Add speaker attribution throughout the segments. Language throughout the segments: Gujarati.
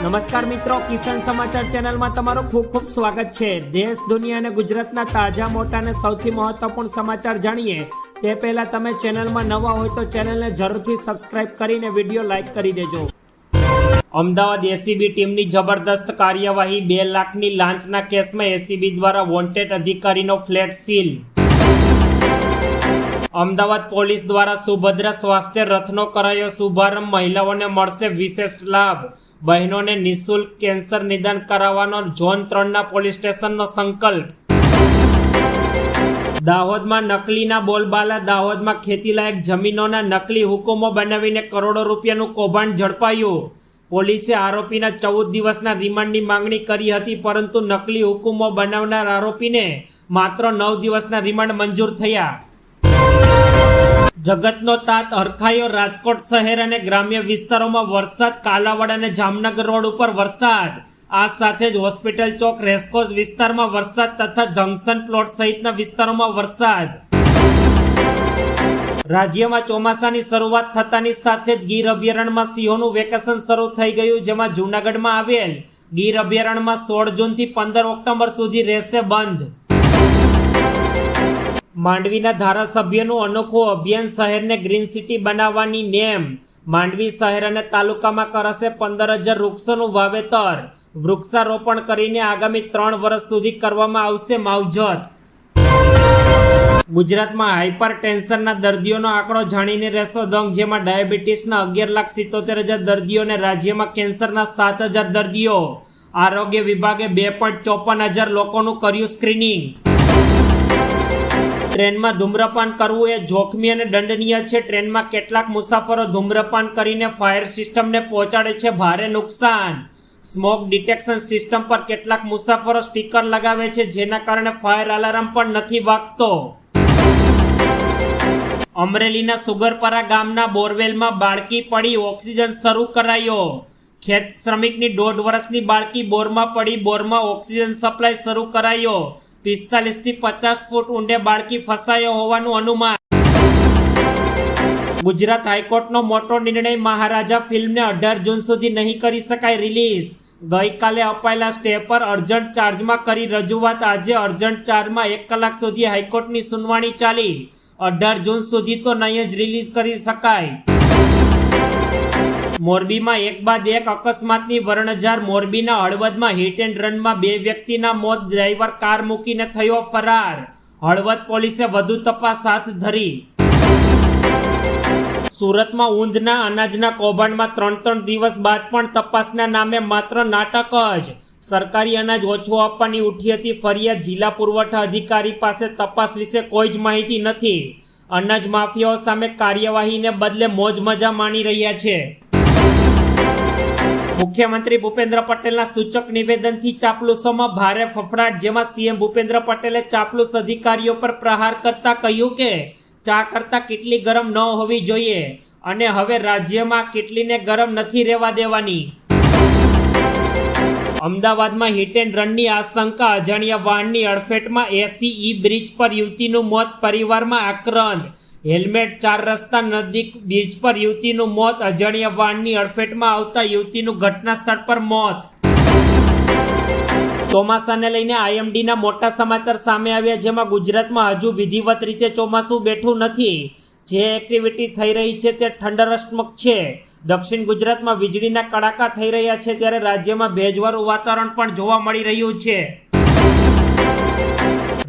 Speaker 1: નમસ્કાર મિત્રો, કિસાન સમાચાર ચેનલમાં તમારું ખૂબ ખૂબ સ્વાગત છે. દેશ, દુનિયા અને ગુજરાતના તાજા, મોટા અને સૌથી મહત્વપૂર્ણ સમાચાર જાણીએ. તે પહેલા તમે ચેનલમાં નવા હોય તો ચેનલને જરૂરથી સબસ્ક્રાઇબ કરીને વીડિયો લાઇક કરી દેજો. અમદાવાદ એસીબી ટીમની જબરદસ્ત કાર્યવાહી બે લાખની લાંચના કેસમાં એસીબી દ્વારા વોન્ટેડ અધિકારીનો ફ્લેટ સીલ. અમદાવાદ પોલીસ દ્વારા સુભદ્રા સ્વાસ્થ્ય રથનો કરાયો શુભારંભ. મહિલાઓને મળશે વિશેષ લાભ. બહેનોને નિઃશુલ્ક કેન્સર નિદાન કરાવવાનો ઝોન ત્રણના પોલીસ સ્ટેશનનો સંકલ્પ. દાહોદમાં નકલીના બોલબાલા, દાહોદમાં ખેતીલાયક જમીનોના નકલી હુકુમો બનાવીને કરોડો રૂપિયાનું કૌભાંડ ઝડપાયું. પોલીસે આરોપીના ચૌદ દિવસના રિમાન્ડની માંગણી કરી હતી, પરંતુ નકલી હુકુમો બનાવનાર આરોપીને માત્ર નવ દિવસના રિમાન્ડ મંજૂર થયા. જગતનો તાત હરખાયો રાજકોટ શહેર અને ગ્રામ્ય વિસ્તારોમાં વરસાદ, કાલાવડ અને જામનગર રોડ ઉપર વરસાદ. આ સાથે જ હોસ્પિટલ ચોક રેસકોસ વિસ્તારમાં વરસાદ તથા જંકશન પ્લોટ સહિતના વિસ્તારોમાં વરસાદ. રાજ્યમાં ચોમાસાની શરૂઆત થતાની સાથે જ ગીર અભયારણ્યમાં સિંહોનું વેકેશન શરૂ થઈ ગયું, જેમાં જૂનાગઢમાં આવેલ ગીર અભયારણ્યમાં સોળ જૂનથી પંદર ઓક્ટોબર સુધી રહેશે બંધ. માંડવીના ધારાસભ્યનું અનોખું અભિયાન શહેરને ગ્રીન સિટી બનાવવાની નેમ. માંડવી શહેર અને તાલુકામાં કરાશે પંદર હજાર વૃક્ષોનું વાવેતર. વૃક્ષારોપણ કરીને આગામી ત્રણ વર્ષ સુધી કરવામાં આવશે માવજત. ગુજરાતમાં હાઇપર ટેન્શનના દર્દીઓનો આંકડો જાણીને રહેશો દંગ, જેમાં ડાયાબિટીસના અગિયાર લાખ સિત્તોતેર હજાર દર્દીઓ અને રાજ્યમાં કેન્સરના સાત હજાર દર્દીઓ. આરોગ્ય વિભાગે બે પોઈન્ટ ચોપન હજાર લોકોનું કર્યું સ્ક્રીનિંગ. ટ્રેનમાં ધૂમ્રપાન કરવું એ જોખમી અને દંડનીય છે. ટ્રેનમાં કેટલાક મુસાફરો ધૂમ્રપાન કરીને ફાયર સિસ્ટમને પહોંચાડે છે. ભારે નુકસાન. સ્મોક ડિટેક્શન સિસ્ટમ પર કેટલાક મુસાફરો સ્ટીકર લગાવે છે, જેના કારણે ફાયર અલાર્મ પણ નથી વાગતો. અમરેલીના સુગરપરા ગામના બોરવેલમાં બાળકી પડી, ઓક્સિજન શરૂ કરાયો. ખેત શ્રમિકની દોઢ વર્ષની બાળકી બોરમાં પડી, બોરમાં ઓક્સિજન સપ્લાય શરૂ કરાયો. પિસ્તાલીસથી પચાસ ફૂટ ઊંડે બાળકી ફસાયો હોવાનું અનુમાન. ગુજરાત હાઈકોર્ટનો મોટો નિર્ણય મહારાજા ફિલ્મને અઢાર જૂન સુધી નહીં કરી શકાય રિલીઝ. ગઈકાલે અપાયેલા સ્ટે પર અર્જન્ટ ચાર્જમાં કરી રજૂઆત. આજે અર્જન્ટ ચાર્જમાં એક કલાક સુધી હાઈકોર્ટની સુનવાણી ચાલી. અઢાર જૂન સુધી તો નહીં જ રિલીઝ કરી શકાય. મોરબીમાં એક બાદ એક અકસ્માતની વર્ણજાર મોરબીના હળવદમાં હિટ એન્ડ રનમાં બે વ્યક્તિના મોત, ડ્રાઈવર કાર મૂકીને થયો ફરાર. હળવદ પોલીસે વધુ તપાસ હાથ ધરી. સુરતમાં ઊંધના અનાજના કૌભાંડમાં ત્રણ ત્રણ દિવસ બાદ પણ તપાસના નામે માત્ર નાટક જ. સરકારી અનાજ ઓછું આપવાની ઉઠી હતી ફરિયાદ જિલ્લા પુરવઠા અધિકારી પાસે તપાસ વિશે કોઈ જ માહિતી નથી. અનાજ માફિયાઓ સામે કાર્યવાહીને બદલે મોજ મજા માણી રહ્યા છે. મુખ્યમંત્રી ભૂપેન્દ્ર પટેલના સૂચક નિવેદનથી ચાપલુસોમાં ભારે ફફડાટ, જેમાં સીએમ ભૂપેન્દ્ર પટેલે ચાપલુસ અધિકારીઓ પર પ્રહાર કરતા કહ્યું કે, ચા કરતા કેટલી ગરમ ન હોવી જોઈએ અને હવે રાજ્યમાં કેટલીને ગરમ નથી રહેવા દેવાની. અમદાવાદમાં હિટ એન્ડ રનની આશંકા, અજાણ્યા વાહનની અડફેટમાં એસી ઈ બ્રિજ પર યુવતીનું મોત, પરિવારમાં આક્રંદ હેલ્મેટ ચાર રસ્તા નજીક બીચ પર યુવતીનું મોત, અજાણ્યા વાહનની અડફેટમાં આવતા યુવતીનું ઘટના સ્થળ પર મોત. ચોમાસાને લઈને આઈએમડીના મોટા સમાચાર સામે આવ્યા, જેમાં ગુજરાતમાં હજુ વિધિવત રીતે ચોમાસું બેઠું નથી. જે એક્ટિવિટી થઈ રહી છે તે ઠંડરસ્મક છે. દક્ષિણ ગુજરાતમાં વીજળીના કડાકા થઈ રહ્યા છે, ત્યારે રાજ્યમાં ભેજવાળું વાતાવરણ પણ જોવા મળી રહ્યું છે.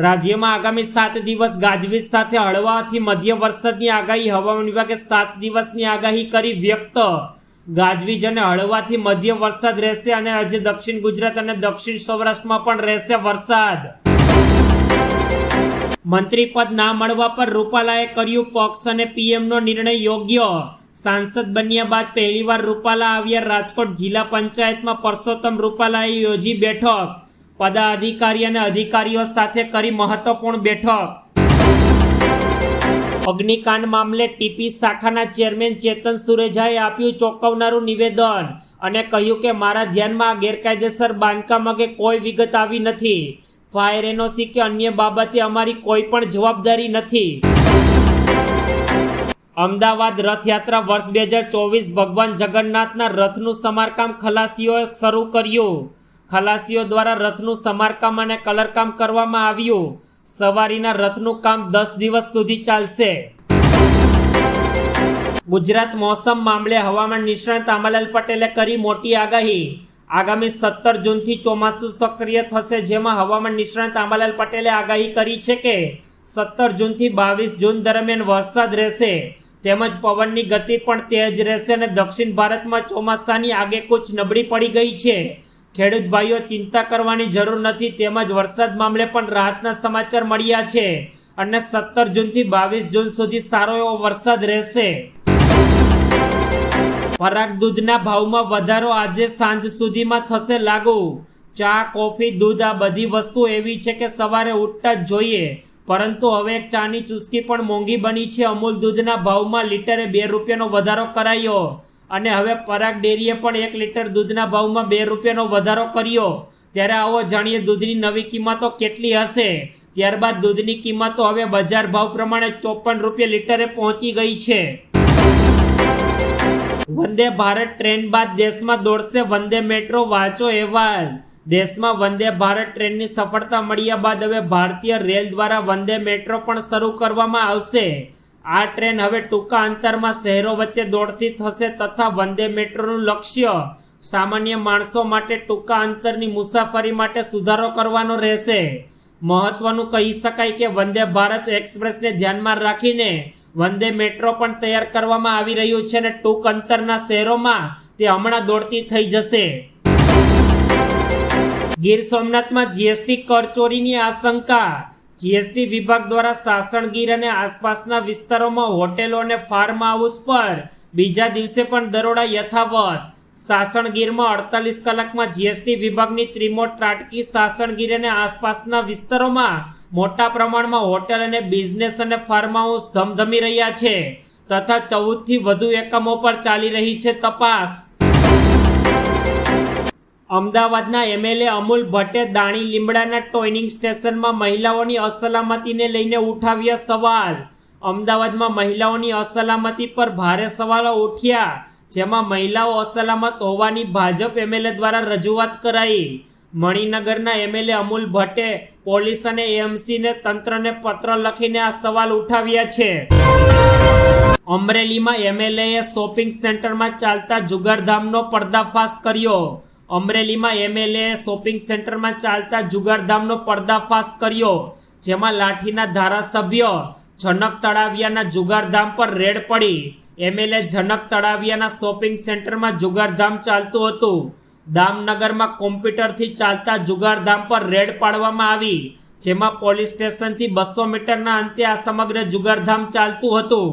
Speaker 1: રાજ્યમાં આગામી સાત દિવસ ગાજવીજ સાથે હળવાથી મધ્ય વરસાદની આગાહી, હવામાન વિભાગે સાત દિવસની આગાહી કરી વ્યક્ત. ગાજવીજ અને હળવાથી મધ્ય વરસાદ રહેશે અને આજે દક્ષિણ ગુજરાત અને દક્ષિણ સૌરાષ્ટ્રમાં પણ રહેશે વરસાદ. મંત્રી પદ ના મળવા પર રૂપાલાએ કર્યું પક્ષ અને પીએમનો નિર્ણય યોગ્ય. સાંસદ બન્યા બાદ પહેલીવાર રૂપાલા આવ્યા રાજકોટ જિલ્લા પંચાયતમાં પરસોત્તમ રૂપાલાએ યોજી બેઠક. પદાધિકારી અને અધિકારીઓ સાથે કરી મહત્વપૂર્ણ બેઠક. અગ્નિકાંડ મામલે ટીપી શાખાના ચેરમેન ચેતન સુરેજાએ આપ્યું ચોંકાવનારું નિવેદન અને કહ્યું કે, મારા ધ્યાનમાં ગેરકાયદેસર બાંધકામ અંગે કોઈ વિગત આવી નથી. ફાયર એનઓસી કે અન્ય બાબતે અમારી કોઈ પણ જવાબદારી નથી. અમદાવાદ રથયાત્રા વર્ષ બે હજાર ચોવીસ ભગવાન જગન્નાથના રથનું સમારકામ ખલાસીઓએ શરૂ કર્યું. ખલાસીઓ દ્વારા રથનું સમારકામ અને કલરકામ કરવામાં આવ્યું. સવારીના રથનું કામ દસ દિવસ સુધી ચાલશે. ગુજરાત મોસમ મામલે હવામાન નિષ્ણાત આમાલાલ પટેલે કરી મોટી આગાહી. આગામી સત્તર જૂનથી ચોમાસું સક્રિય થશે, જેમાં હવામાન નિષ્ણાત આમાલાલ પટેલે આગાહી કરી છે કે સત્તર જૂનથી બાવીસ જૂન દરમિયાન વરસાદ રહેશે. તેમજ પવનની ગતિ પણ તેજ રહેશે અને દક્ષિણ ભારતમાં ચોમાસાની આગેકૂચ નબળી પડી ગઈ છે. ખેડૂત ભાઈઓ, ચિંતા કરવાની જરૂર નથી. તેમજ વરસાદ મામલે પણ રાહતના સમાચાર મળ્યા છે. અને સત્તર જૂનથી બાવીસ જૂન સુધી સારો એવો વરસાદ રહેશે. પરાગ દૂધના ભાવમાં વધારો આજે સાંજ સુધીમાં થશે લાગુ. ચા, કોફી, દૂધ આ બધી વસ્તુ એવી છે કે સવારે ઉઠતા જ જોઈએ. પરંતુ હવે એક ચાની ચુસ્કી પણ મોંઘી બની છે. અમૂલ દૂધના ભાવમાં લીટરે બે રૂપિયાનો વધારો કરાયો. અને હવે પરાગ ડેરીએ પણ એક લીટર દૂધના ભાવમાં બે રૂપિયાનો વધારો કર્યો. ત્યારે આવો જાણીએ દૂધની નવી કિંમતો કેટલી હશે. ત્યારબાદ દૂધની કિંમતો હવે બજાર ભાવ પ્રમાણે ચોપન રૂપિયા લીટરે પહોંચી ગઈ છે. વંદે ભારત ટ્રેન બાદ દેશમાં દોડશે વંદે મેટ્રો વાંચો અહેવાલ. દેશમાં વંદે ભારત ટ્રેનની સફળતા મળ્યા બાદ હવે ભારતીય રેલ દ્વારા વંદે મેટ્રો પણ શરૂ કરવામાં આવશે. આ ટ્રેન હવે ટૂંકા અંતરમાં શહેરો વચ્ચે દોડતી થશે તથા વંદે મેટ્રોનું લક્ષ્ય સામાન્ય માણસો માટે ટૂંકા અંતરની મુસાફરી માટે સુધારો કરવાનો રહેશે. મહત્વનું કહી શકાય કે વંદે ભારત એક્સપ્રેસને ધ્યાનમાં રાખીને વંદે મેટ્રો પણ તૈયાર કરવામાં આવી રહ્યું છે અને ટૂંક અંતરના શહેરોમાં તે હમણાં દોડતી થઈ જશે. ગીર સોમનાથમાં જીએસટી કરચોરીની આશંકા જીએસટી વિભાગ દ્વારા સાસણગીર અને આસપાસના વિસ્તારોમાં હોટેલો અને ફાર્મ હાઉસ પર બીજા દિવસે પણ દરોડા યથાવત. સાસણગીરમાં અડતાલીસ કલાકમાં જીએસટી વિભાગની ત્રિમોટ ત્રાટકી સાસણગીર અને આસપાસના વિસ્તારોમાં મોટા પ્રમાણમાં હોટેલ અને બિઝનેસ અને ફાર્મ હાઉસ ધમધમી રહ્યા છે. તથા ચૌદથી વધુ એકમો પર ચાલી રહી છે તપાસ. અમદાવાદના એમએલએ અમૂલ ભટ્ટે દાણી લીમડાના ટોઇનિંગ સ્ટેશનમાં મહિલાઓની અસલામતીને લઈને ઉઠાવ્યા સવાલ. અમદાવાદમાં મહિલાઓની અસલામતી પર ભારે સવાલો ઉઠ્યા, જેમાં મહિલાઓ અસલામત હોવાની ભાજપ એમએલએ દ્વારા રજૂઆત કરાઈ. મણિનગરના એમએલએ અમૂલ ભટ્ટે પોલીસ અને એએમસીને તંત્રને પત્ર લખીને આ સવાલ ઉઠાવ્યા છે. અમરેલીમાં એમએલએ શોપિંગ સેન્ટરમાં ચાલતા જુગારધામનો પર્દાફાશ કર્યો. અમરેલીમાં એમએલએ શોપિંગ સેન્ટરમાં ચાલતા જુગારધામનો પર્દાફાશ કર્યો, જેમાં લાઠીના ધારાસભ્ય જનક તળાવિયાના જુગારધામ પર રેડ પડી. એમએલએ જનક તળાવિયાના શોપિંગ સેન્ટરમાં જુગારધામ ચાલતું હતું. દામનગરમાં કોમ્પ્યુટરથી ચાલતા જુગારધામ પર રેડ પાડવામાં આવી, જેમાં પોલીસ સ્ટેશનથી બસો મીટરના અંતે આ સમગ્ર જુગારધામ ચાલતું હતું.